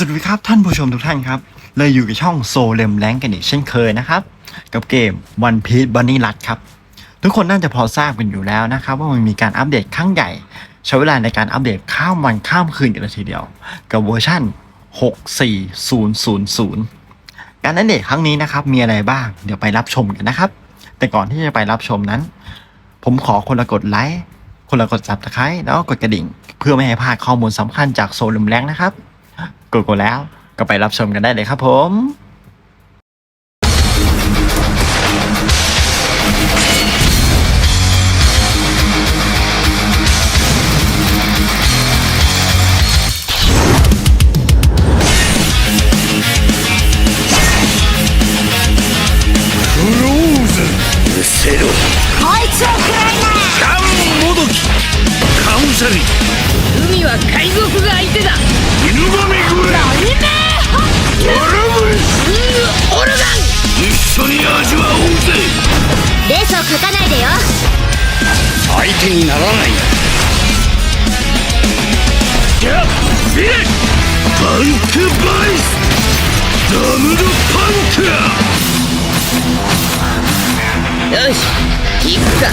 สวัสดีครับท่านผู้ชมทุกท่านครับเลยอยู่กับช่องโซเลมแรงกันอีกเช่นเคยนะครับ กับเกม One Piece Bunny r u t ครับ ทุกคนน่าจะพอทราบกันอยู่แล้วนะครับ ว่ามันมีการอัปเดตครั้งใหญ่ ใช้เวลาในการอัปเดตข้ามวันข้ามคืนกันเลยทีเดียว กับเวอร์ชั่น 64000 การอัปเดตครั้งนี้นะครับ มีอะไรบ้างเดี๋ยวไปรับชมกันนะครับ แต่ก่อนที่จะไปรับชมนั้น ผมขอคนละกดไลค์คนละกดซับสไครต์แล้วก็กดกระดิ่ง เพื่อไม่ให้พลาดข้อมูลสำคัญจากโซเลมแรงนะครับ กดกดแล้ว ก็ไปรับชมกันได้เลยครับผม 手にならない。じゃビレパンクバイス。ダムドパンクよし行くか。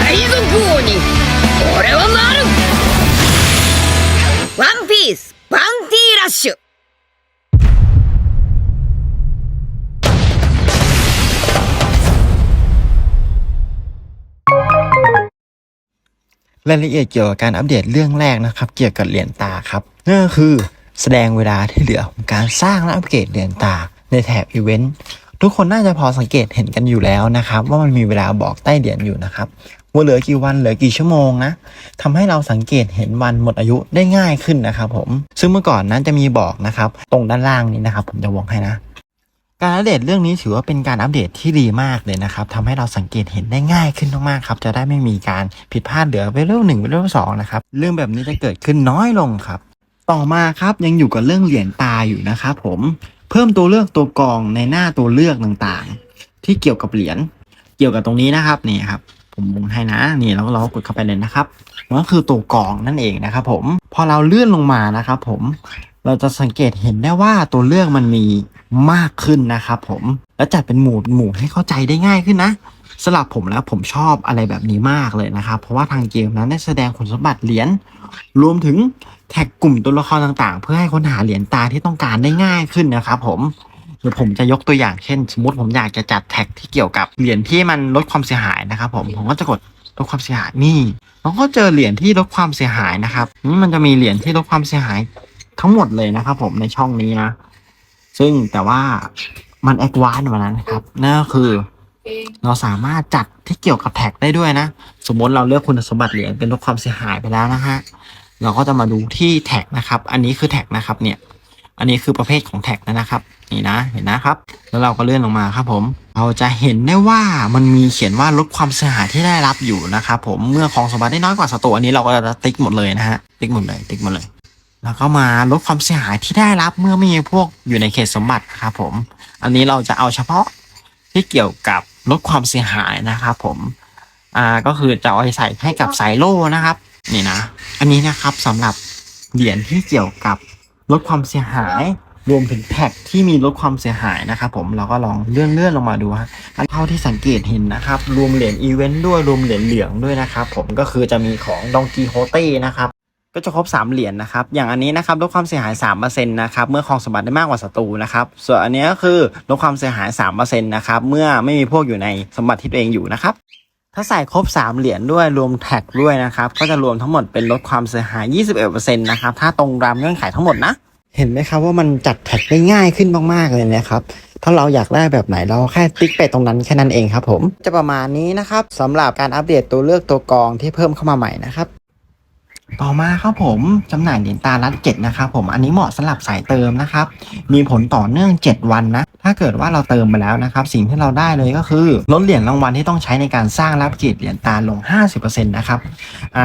海賊王に俺はなる。ワンピースバンティーラッシュ。 รายละเอียดเกี่ยวกับการอัปเดตเรื่องแรกนะครับ เกี่ยวกับเหรียญตาครับนั่นก็คือแสดงเวลาที่เหลือของการสร้างและอัปเกรดเหรียญตาในแถบอีเวนต์ทุกคนน่าจะพอสังเกตเห็นกันอยู่แล้วนะครับ ว่ามันมีเวลาบอกใต้เหรียญอยู่นะครับว่าเหลือกี่วันเหลือกี่ชั่วโมงนะทำให้เราสังเกตเห็นวันหมดอายุได้ง่ายขึ้นนะครับผมซึ่งเมื่อก่อนนั้นจะมีบอกนะครับ ตรงด้านล่างนี้นะครับ ผมจะวงให้นะ การอัปเดตเรื่องนี้ถือว่าเป็นการอัปเดตที่ดีมากเลยนะครับทำให้เราสังเกตเห็นได้ง่ายขึ้นมากๆครับ จะได้ไม่มีการผิดพลาดเหลือเวลหนึ่งเวลสองนะครับ เรื่องแบบนี้จะเกิดขึ้นน้อยลงครับ ต่อมาครับยังอยู่กับเรื่องเหรียญตาอยู่นะครับผม เพิ่มตัวเลือกตัวกรองในหน้าตัวเลือกต่างๆ ที่เกี่ยวกับเหรียญ เกี่ยวกับตรงนี้นะครับนี่ครับผมวงให้นะนี่แล้วเรากดเข้าไปเลยนะครับมันก็คือตัวกรองนั่นเองนะครับผมพอเราเลื่อนลงมานะครับผมเราจะสังเกตเห็นได้ว่าตัวเลือกมันมี มากขึ้นนะครับผม และจัดเป็นหมู่หมู่ให้เข้าใจได้ง่ายขึ้นนะสำหรับผมแล้วผมชอบอะไรแบบนี้มากเลยนะครับ เพราะว่าทางเกมนั้นได้แสดงคุณสมบัติเหรียญรวมถึงแท็กกลุ่มตัวละครต่างๆ เพื่อให้ค้นหาเหรียญตาที่ต้องการได้ง่ายขึ้นนะครับ ผมเดี๋ยวผมจะยกตัวอย่างเช่น สมมติผมอยากจะจัดแท็กที่เกี่ยวกับเหรียญที่มันลดความเสียหายนะครับ ผมผมก็จะกดลดความเสียหายนี่เราก็เจอเหรียญที่ลดความเสียหายนะครับนี่มันจะมีเหรียญที่ลดความเสียหายทั้งหมดเลยนะครับ ผมในช่องนี้นะ ซึ่งแต่ว่ามันแอดวานกว่านั้นนะครับนั่นก็คือเราสามารถจัดที่เกี่ยวกับแท็กได้ด้วยนะ สมมติเราเลือกคุณสมบัติเหรียญเป็นลดความเสียหายไปแล้วนะฮะเราก็จะมาดูที่แท็กนะครับ อันนี้คือแท็กนะครับเนี่ย อันนี้คือประเภทของแท็กนะครับ นี่นะเห็นนะครับ แล้วเราก็เลื่อนลงมาครับผม เราจะเห็นได้ว่ามันมีเขียนว่าลดความเสียหายที่ได้รับอยู่นะครับผมเมื่อของสมบัติได้น้อยกว่าศัตรูอันนี้เราก็จะติ๊กหมดเลยนะฮะติ๊กหมดเลยติ๊กหมดเลย แล้วก็มาลดความเสียหายที่ได้รับเมื่อมีพวกอยู่ในเขตสมบัติครับผม อันนี้เราจะเอาเฉพาะที่เกี่ยวกับลดความเสียหายนะครับผม อ่าก็คือจะเอาไปใส่ให้กับสายโล่นะครับ นี่นะ อันนี้นะครับสำหรับเหรียญที่เกี่ยวกับลดความเสียหาย รวมถึงแท็กที่มีลดความเสียหายนะครับผมเราก็ลองเลื่อนเลื่อนลงมาดูฮะอันเท่าที่สังเกตเห็นนะครับ รวมเหรียญอีเวนต์ด้วยรวมเหรียญเหลืองด้วยนะครับผมก็คือจะมีของดองกีโฮเต้นะครับ ก็จะครบ 3 เหรียญนะครับ อย่างอันนี้นะครับลดความเสียหาย3%นะครับ เมื่อครองสมบัติได้มากกว่าศัตรูนะครับ ส่วนอันนี้ก็คือลดความเสียหาย3%นะครับ เมื่อไม่มีพวกอยู่ในสมบัติที่ตัวเองอยู่นะครับ ถ้าใส่ครบ 3 เหรียญด้วยรวมแท็กด้วยนะครับ ก็จะรวมทั้งหมดเป็นลดความเสียหาย 21%นะครับ ถ้าตรงตามเงื่อนไขทั้งหมดนะ เห็นไหมครับว่ามันจัดแท็กได้ง่ายขึ้นมากๆเลยนะครับถ้าเราอยากได้แบบไหนเราแค่ติ๊กไปตรงนั้นแค่นั้นเองครับผม จะประมาณนี้นะครับสำหรับการอัปเดตตัวเลือกตัวกองที่เพิ่มเข้ามาใหม่นะครับ ต่อมาครับผมจำหน่ายเหรียญตาลัดเจ็ดนะครับผมอันนี้เหมาะสำหรับสายเติมนะครับ มีผลต่อเนื่อง 7 วันนะ ถ้าเกิดว่าเราเติมไปแล้วนะครับ สิ่งที่เราได้เลยก็คือลดเหรียญรางวัลที่ต้องใช้ในการสร้างรับกิจเหรียญตาลง 50%นะครับ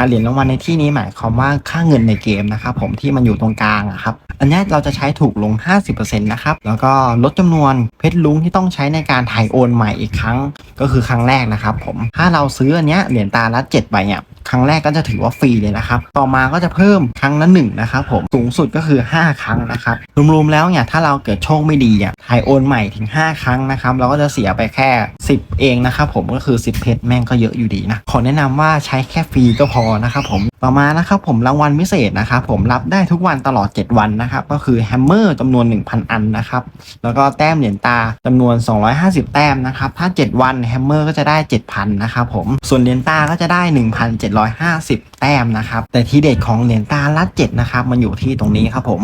เหรียญรางวัลในที่นี้หมายความว่าค่าเงินในเกมนะครับผมที่มันอยู่ตรงกลางอะครับอันนี้เราจะใช้ถูกลง 50%นะครับแล้วก็ลดจำนวนเพชรลุงที่ต้องใช้ในการถ่ายโอนใหม่อีกครั้ง ก็คือครั้งแรกนะครับผมถ้าเราซื้ออันเนี้ยเหรียญตาละ7ใบเนี่ย ครั้งแรกก็จะถือว่าฟรีเลยนะครับ ต่อมาก็จะเพิ่มครั้งละหนึ่งนะครับผมสูงสุดก็คือ 5 ครั้งนะครับรวมๆแล้วเนี่ยถ้าเราเกิดโชคไม่ดีอะถ่ายโอนใหม่ถึง 5 ครั้งนะครับเราก็จะเสียไปแค่ 10 เองนะครับผมก็คือ 10 เพชรแม่งก็เยอะอยู่ดีนะขอแนะนำว่าใช้แค่ฟรีก็พอนะครับผมต่อมานะครับผมรางวัลพิเศษนะครับผมรับได้ทุกวันตลอด 7 วันนะครับก็คือแฮมเมอร์จำนวน 1,000 อันนะครับแล้วก็แต้มเหรียญตาจำนวน 250 แต้มนะครับถ้า 7 วันแฮมเมอร์ก็จะได้ 7,000นะครับผมส่วนเหรียญตาก็จะได้150 แต้มนะครับ แต่ที่เด็ดของเหรียญตาลัด7นะครับ มันอยู่ที่ตรงนี้ครับผม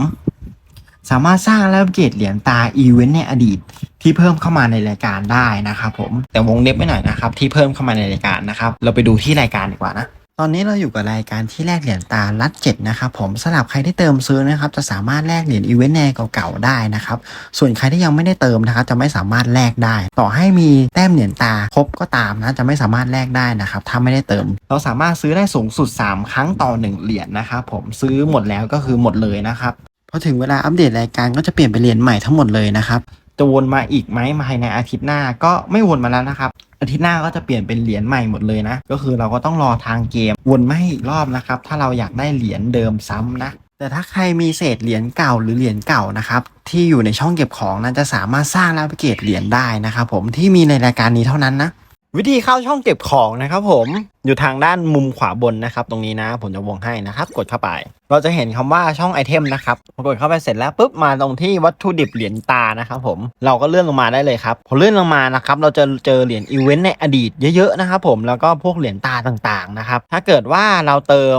สามารถสร้างและอัปเกรดเหรียญตาอีเวนต์ในอดีตที่เพิ่มเข้ามาในรายการได้นะครับผม แต่วงเล็บไว้หน่อยนะครับ ที่เพิ่มเข้ามาในรายการนะครับ เราไปดูที่รายการดีกว่านะ ตอนนี้เราอยู่กับรายการที่แลกเหรียญตาลัดเจ็ดนะครับผมสำหรับใครที่เติมซื้อนะครับ จะสามารถแลกเหรียญอีเวนต์แนเก่าๆได้นะครับ ส่วนใครที่ยังไม่ได้เติมนะครับ จะไม่สามารถแลกได้ ต่อให้มีแต้มเหรียญตาครบก็ตามนะจะไม่สามารถแลกได้นะครับ ถ้าไม่ได้เติม เราสามารถซื้อได้สูงสุด 3 ครั้งต่อ 1 เหรียญนะครับผมซื้อหมดแล้วก็คือหมดเลยนะครับพอถึงเวลาอัปเดตรายการก็จะเปลี่ยนเป็นเหรียญใหม่ทั้งหมดเลยนะครับจะวนมาอีกไหมภายในอาทิตย์หน้าก็ไม่วนมาแล้วนะครับ อาทิตย์หน้าก็จะเปลี่ยนเป็นเหรียญใหม่หมดเลยนะ ก็คือเราก็ต้องรอทางเกมวนไม่อีกรอบนะครับ ถ้าเราอยากได้เหรียญเดิมซ้ำนะ แต่ถ้าใครมีเศษเหรียญเก่าหรือเหรียญเก่านะครับที่อยู่ในช่องเก็บของนั้นจะสามารถสร้างและอัปเกตเหรียญได้นะครับผมที่มีในรายการนี้เท่านั้นนะ วิธีเข้าช่องเก็บของนะครับผมอยู่ทางด้านมุมขวาบนนะครับ ตรงนี้นะผมจะวงให้นะครับ กดเข้าไป เราจะเห็นคำว่าช่องไอเทมนะครับพอกดเข้าไปเสร็จแล้วปุ๊บมาตรงที่วัตถุดิบเหรียญตานะครับผมเราก็เลื่อนลงมาได้เลยครับพอเลื่อนลงมานะครับเราจะเจอเหรียญอีเวนต์ในอดีตเยอะๆนะครับผมแล้วก็พวกเหรียญตาต่างๆนะครับถ้าเกิดว่าเราเติม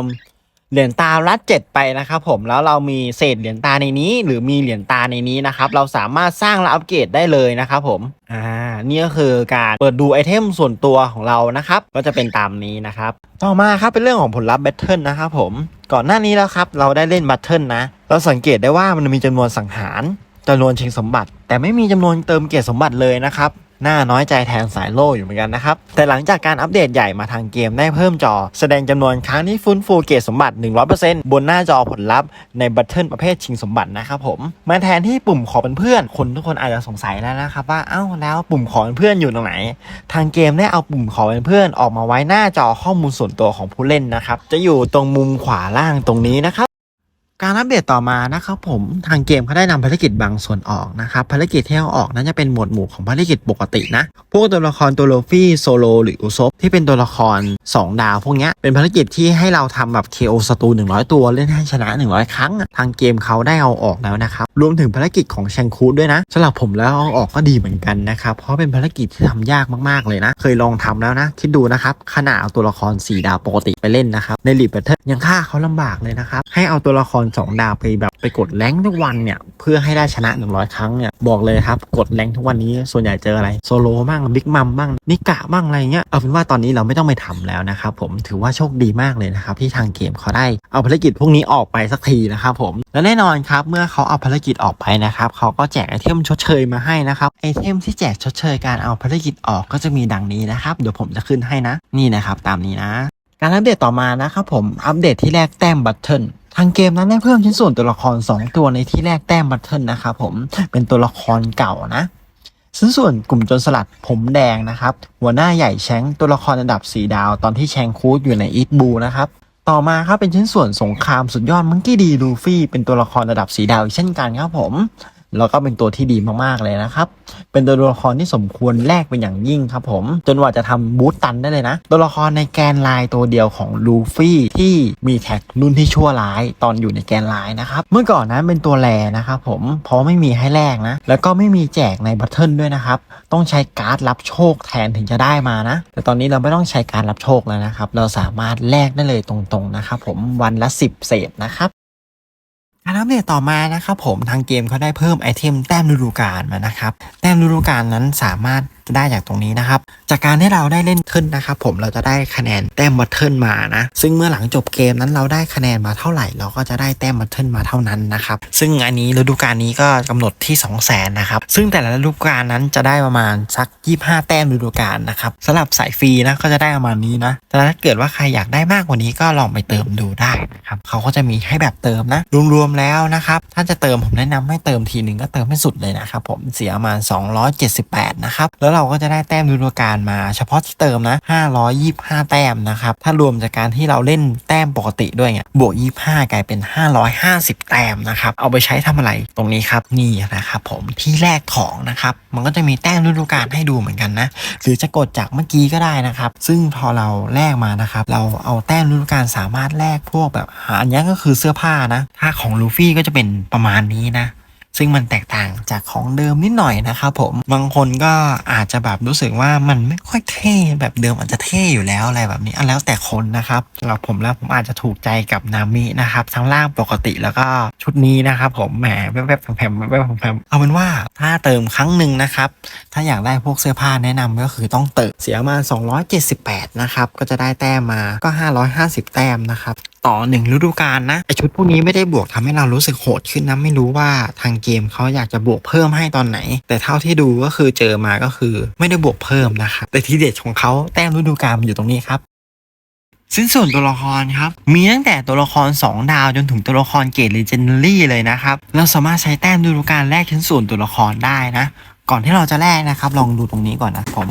เหรียญตาลัดเจ็ดไปนะครับผมแล้วเรามีเศษเหรียญตาในนี้ หรือมีเหรียญตาในนี้นะครับเราสามารถสร้างและอัปเกรดได้เลยนะครับผมอ่านี่ก็คือการเปิดดูไอเทมส่วนตัวของเรานะครับก็จะเป็นตามนี้นะครับต่อมาครับเป็นเรื่องของผลลัพธ์แบทเทิลนะครับผมก่อนหน้านี้แล้วครับเราได้เล่นแบทเทิลนะ เราสังเกตได้ว่ามันมีจำนวนสังหารจำนวนชิงสมบัติ แต่ไม่มีจำนวนเติมเกียรติสมบัติเลยนะครับ น่าน้อยใจแทนสายโล่อยู่เหมือนกันนะครับ แต่หลังจากการอัปเดตใหญ่มาทางเกมได้เพิ่มจอ แสดงจำนวนครั้งที่ฟื้นฟูเกรดสมบัติ 100%บนหน้าจอผลลัพธ์ในบัตเทิลประเภทชิงสมบัตินะครับผมมาแทนที่ปุ่มขอเป็นเพื่อนคนทุกคนอาจจะสงสัยแล้วนะครับว่าเอ้าแล้วปุ่มขอเป็นเพื่อนอยู่ตรงไหน ทางเกมได้เอาปุ่มขอเป็นเพื่อนออกมาไว้หน้าจอข้อมูลส่วนตัวของผู้เล่นนะครับจะอยู่ตรงมุมขวาล่างตรงนี้นะครับ การอัปเดตต่อมานะครับผมทางเกมเขาได้นำภารกิจบางส่วนออกนะครับภารกิจที่เอาออกนั้นจะเป็นหมวดหมู่ของภารกิจปกตินะ พวกตัวละครตัวโลฟี่โซโลหรืออุซบที่เป็นตัวละคร 2 ดาว พวกนี้เป็นภารกิจที่ให้เราทำแบบ KO ศัตรู100 ตัวเล่นให้ชนะ 100 ครั้ง ทางเกมเขาได้เอาออกแล้วนะครับ รวมถึงภารกิจของแชงคูดด้วยนะสำหรับผมแล้วเอาออกก็ดีเหมือนกันนะครับเพราะเป็นภารกิจที่ทำยากมากๆเลยนะ เคยลองทำแล้วนะคิดดูนะครับขนาดเอาตัวละคร 4 ดาวปกติไปเล่นนะครับในลีดแบทเทิลยังฆ่าเขาลำบากเลยนะครับให้เอาตัวละคร2ดาวไปแบบไปกดแรงทุกวันเนี่ยเพื่อให้ได้ชนะ 100 ครั้งเนี่ยบอกเลยครับกดแรงทุกวันนี้ส่วนใหญ่เจออะไรโซโลบ้างบิ๊กมัมบ้างนิกะบ้างอะไรเงี้ยเอาเป็นว่าตอนนี้เราไม่ต้องไปทำแล้วนะครับผมถือว่าโชคดีมากเลยนะครับที่ทางเกมเขาได้เอาภารกิจพวกนี้ออกไปสักทีนะครับผมและแน่นอนครับเมื่อเขาเอาภารกิจออกไปนะครับเขาก็แจกไอเทมชดเชยมาให้นะครับไอเทมที่แจกชดเชยการเอาภารกิจออกก็จะมีดังนี้นะครับเดี๋ยวผมจะขึ้นให้นะ นี่นะครับตามนี้นะ การอัปเดตต่อมานะครับผมอัปเดตที่แรกแต้มบัตเทิล ทางเกมนั้นได้เพิ่มชิ้นส่วนตัวละคร 2 ตัวในที่แรกแต้มบัตเทิลนะครับผมเป็นตัวละครเก่านะชิ้นส่วนกลุ่มโจนสลัดผมแดงนะครับ หัวหน้าใหญ่แชงตัวละครระดับ 4 ดาว ตอนที่แชงคูดอยู่ในอีทบูนะครับต่อมาครับเป็นชิ้นส่วนสงครามสุดยอดมังกี้ดีลูฟี่เป็นตัวละครระดับสีดาวเช่นกันครับผม แล้วก็เป็นตัวที่ดีมากๆเลยนะครับ เป็นตัวละครที่สมควรแลกเป็นอย่างยิ่งครับผม จนว่าจะทำบูตตันได้เลยนะ ตัวละครในแกนไลน์ตัวเดียวของลูฟี่ที่มีแท็กรุ่นที่ชั่วร้ายตอนอยู่ในแกนไลน์นะครับ เมื่อก่อนนั้นเป็นตัวแรนะครับผม เพราะไม่มีให้แลกนะ แล้วก็ไม่มีแจกในบัตเทิลด้วยนะครับ ต้องใช้การ์ดรับโชคแทนถึงจะได้มานะ แต่ตอนนี้เราไม่ต้องใช้การรับโชคแล้วนะครับ เราสามารถแลกได้เลยตรงๆนะครับผมวันละ 10 เศษนะครับ การอัปเดตต่อมานะครับผมทางเกมเขาได้เพิ่มไอเทมแต้มฤดูกาลมานะครับแต้มฤดูกาลนั้นสามารถได้จากตรงนี้นะครับ จากการที่เราได้เล่นขึ้นนะครับผมเราจะได้คะแนนแต้มบัตเทิลมานะ ซึ่งเมื่อหลังจบเกมนั้นเราได้คะแนนมาเท่าไหร่ เราก็จะได้แต้มบัตเทิลมาเท่านั้นนะครับ ซึ่งอันนี้ฤดูกาลนี้ก็กำหนดที่ 2 0 0 0 0นนะครับ ซึ่งแต่ละฤดูกาลนั้นจะได้ประมาณสัก 25 แต้มฤดูกาลนะครับสำหรับสายฟรีนะก็จะได้ประมาณนี้นะ แต่ถ้าเกิดว่าใครอยากได้มากกว่านี้ก็ลองไปเติมดูได้นะครับเขาก็จะมีให้แบบเติมนะ รวมๆแล้วนะครับ ถ้าจะเติมผมแนะนำให้เติมทีหนึ่งก็เติมให้สุดเลยนะครับผมเสียประมาณ278 นะครับ แล้วเราก็จะได้แต้มฤดูกาลมา เฉพาะที่เติมนะ 525 แต้มนะครับ ถ้ารวมจากการที่เราเล่นแต้มปกติด้วยเนี่ยบวก 25 กลายเป็น 550 แต้มนะครับ เอาไปใช้ทำอะไรตรงนี้ครับนี่นะครับผมที่แรกของนะครับ มันก็จะมีแต้มฤดูกาลให้ดูเหมือนกันนะ หรือจะกดจากเมื่อกี้ก็ได้นะครับ ซึ่งพอเราแลกมานะครับ เราเอาแต้มฤดูกาลสามารถแลกพวกแบบอันนี้ก็คือเสื้อผ้านะ ถ้าของลูฟี่ก็จะเป็นประมาณนี้นะ ซึ่งมันแตกต่างจากของเดิมนิดหน่อยนะครับผม บางคนก็อาจจะแบบรู้สึกว่ามันไม่ค่อยเท่แบบเดิมอาจจะเท่อยู่แล้วอะไรแบบนี้อะแล้วแต่คนนะครับสำหรับผมแล้วผมอาจจะถูกใจกับนามินะครับทั้งล่างปกติแล้วก็ชุดนี้นะครับผมแหมแวบๆแผ่มๆแวบๆแผ่มๆเอาเป็นว่าถ้าเติมครั้งหนึ่งนะครับถ้าอยากได้พวกเสื้อผ้าแนะนำก็คือต้องเติมเสียมา 278 นะครับก็จะได้แต้มมาก็ 550 แต้มนะครับ ต่อหนึ่งฤดูกาลนะไอชุดพวกนี้ไม่ได้บวกทำให้เรารู้สึกโหดขึ้นนะไม่รู้ว่าทางเกมเขาอยากจะบวกเพิ่มให้ตอนไหน แต่เท่าที่ดูก็คือเจอมาก็คือไม่ได้บวกเพิ่มนะครับแต่ทีเด็ดของเขาแต้มฤดูกาลมันอยู่ตรงนี้ครับสิ้นส่วนตัวละครครับ มีตั้งแต่ตัวละคร 2 ดาวจนถึงตัวละครเกรดเลเจนดารี่เลยนะครับ เราสามารถใช้แต้มฤดูกาลแลกชิ้นส่วนตัวละครได้นะ ก่อนที่เราจะแลกนะครับ ลองดูตรงนี้ก่อนนะผม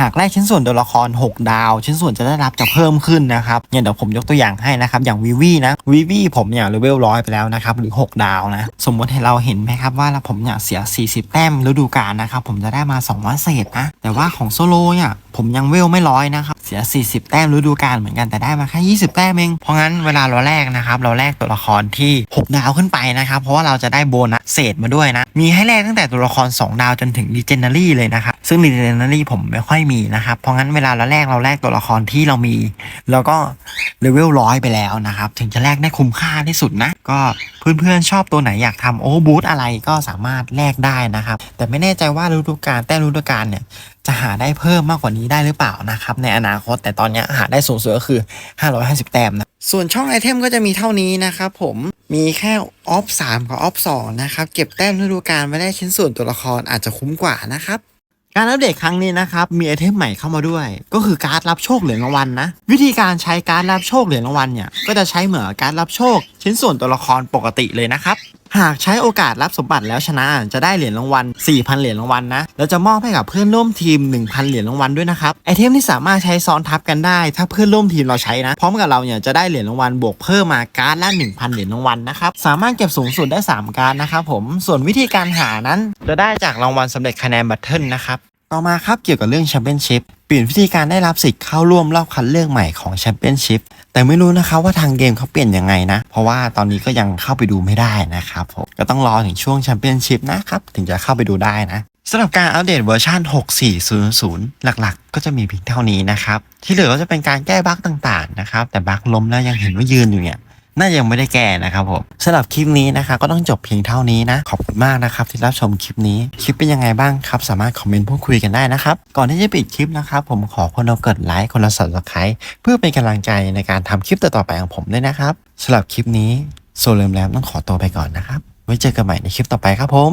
หากแลกชิ้นส่วนตัวละคร 6 ดาว ชิ้นส่วนจะได้รับจะเพิ่มขึ้นนะครับเนี่ยเดี๋ยวผมยกตัวอย่างให้นะครับ อย่างวีวีนะวีวีผมเนี่ยเลเวลร้อยไปแล้วนะครับหรือ 6 ดาวนะ สมมติให้เราเห็นไหมครับว่าผมเนี่ยเสีย 40 แต้มฤดูกาลนะครับผมจะได้มา200เศษนะแต่ว่าของโซโลเนี่ย ผมยังเวลไม่ร้อยนะครับ เสีย 40 แต้มฤดูกาลเหมือนกันแต่ได้มาแค่20 แต้มเอง เพราะงั้นเวลาเราแลกนะครับ เราแลกตัวละครที่ 6 ดาวขึ้นไปนะครับ เพราะว่าเราจะได้โบนัสเศษมาด้วยนะ มีให้แลกตั้งแต่ตัวละคร 2 ดาวจนถึงดิเจนารี่เลยนะครับ ซึ่งดิเจนารี่ผมไม่ค่อยมีนะครับ เพราะงั้นเวลาเราแลกเราแลกตัวละครที่เรามี แล้วก็ เลเวลร้อยไปแล้วนะครับ ถึงจะแลกได้คุ้มค่าที่สุดนะ ก็เพื่อนๆชอบตัวไหนอยากทำโอบูทอะไรก็สามารถแลกได้นะครับ แต่ไม่แน่ใจว่าฤดูกาลแต้มฤดูกาลเนี่ยจะหาได้เพิ่มมากกว่านี้ได้หรือเปล่านะครับ ในอนาคตแต่ตอนเนี้ยหาได้สูงสุดก็คือ 550 แต้มนะส่วนช่องไอเทมก็จะมีเท่านี้นะครับผมมีแค่ออฟ3กับออฟ2นะครับ เก็บแต้มฤดูกาลมาได้ชิ้นส่วนตัวละครอาจจะคุ้มกว่านะครับ การอัปเดตครั้งนี้นะครับมีไอเทมใหม่เข้ามาด้วย ก็คือการ์ดรับโชคเหรียญรางวัลนะวิธีการใช้การ์ดรับโชคเหรียญรางวัลเนี่ยก็จะใช้เหมือนการ์ดรับโชค ชิ้นส่วนตัวละครปกติเลยนะครับ หากใช้โอกาสรับสมบัติแล้วชนะจะได้เหรียญรางวัล 4,000 เหรียญรางวัลนะ แล้วจะมอบให้กับเพื่อนร่วมทีม 1,000 เหรียญรางวัลด้วยนะครับ ไอเทมที่สามารถใช้ซ้อนทับกันได้ ถ้าเพื่อนร่วมทีมเราใช้นะ พร้อมกับเราเนี่ยจะได้เหรียญรางวัลบวกเพิ่มมาการ์ดละ 1,000 เหรียญรางวัลนะครับ สามารถเก็บสูงสุดได้ 3 การ์ดนะครับผม ส่วนวิธีการหานั้นจะได้จากรางวัลสำเร็จคะแนนบัตเทิลนะครับ ต่อมาครับเกี่ยวกับเรื่องแชมเปี้ยนชิพเปลี่ยนวิธีการได้รับสิทธิ์เข้าร่วมรอบคัดเลือกใหม่ของแชมเปี้ยนชิพแต่ไม่รู้นะครับว่าทางเกมเขาเปลี่ยนยังไงนะ เพราะว่าตอนนี้ก็ยังเข้าไปดูไม่ได้นะครับผมก็ต้องรอถึงช่วงแชมเปี้ยนชิพนะครับถึงจะเข้าไปดูได้นะสำหรับการอัปเดตเวอร์ชัน6400 หลักๆ ก็จะมีเพียงเท่านี้นะครับ ที่เหลือก็จะเป็นการแก้บั๊กต่างๆนะครับ แต่บั๊กล้มแล้วยังเห็นว่ายืนอยู่เนี่ย น่าจะยังไม่ได้แก่นะครับผมสำหรับคลิปนี้นะคะก็ต้องจบเพียงเท่านี้นะ ขอบคุณมากนะครับที่รับชมคลิปนี้ คลิปเป็นยังไงบ้างครับ สามารถคอมเมนต์พูดคุยกันได้นะครับ ก่อนที่จะปิดคลิปนะครับผมขอคนเรากดไลค์คนเราสับสไครต์เพื่อเป็นกำลังใจในการทำคลิปต่อๆไปของผมด้วยนะครับสำหรับคลิปนี้โซเลมแลมต้องขอตัวไปก่อนนะครับไว้เจอกันใหม่ในคลิปต่อไปครับผม